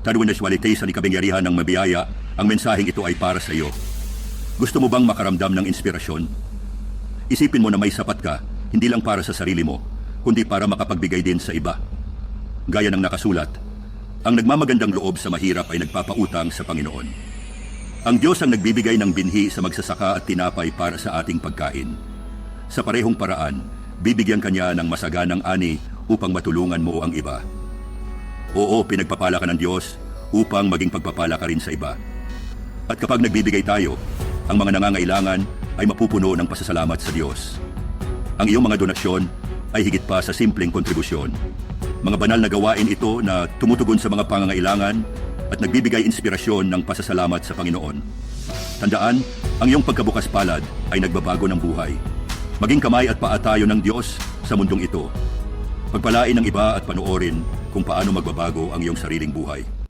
Taruneswalite sa nikabangyarihan ng mabiyaya, ang mensaheng ito ay para sa iyo. Gusto mo bang makaramdam ng inspirasyon? Isipin mo na may sapat ka, hindi lang para sa sarili mo, kundi para makapagbigay din sa iba. Gaya ng nakasulat, ang nagmamagandang loob sa mahirap ay nagpapautang sa Panginoon. Ang Diyos ang nagbibigay ng binhi sa magsasaka at tinapay para sa ating pagkain. Sa parehong paraan, bibigyan kanya ng masaganang ani upang matulungan mo ang iba. Oo, pinagpapala ka ng Diyos upang maging pagpapala ka rin sa iba. At kapag nagbibigay tayo, ang mga nangangailangan ay mapupuno ng pasasalamat sa Diyos. Ang iyong mga donasyon ay higit pa sa simpleng kontribusyon. Mga banal na gawain ito na tumutugon sa mga pangangailangan at nagbibigay inspirasyon ng pasasalamat sa Panginoon. Tandaan, ang iyong pagkabukas palad ay nagbabago ng buhay. Maging kamay at paa tayo ng Diyos sa mundong ito. Pagpalain ng iba at panoorin kung paano magbabago ang iyong sariling buhay.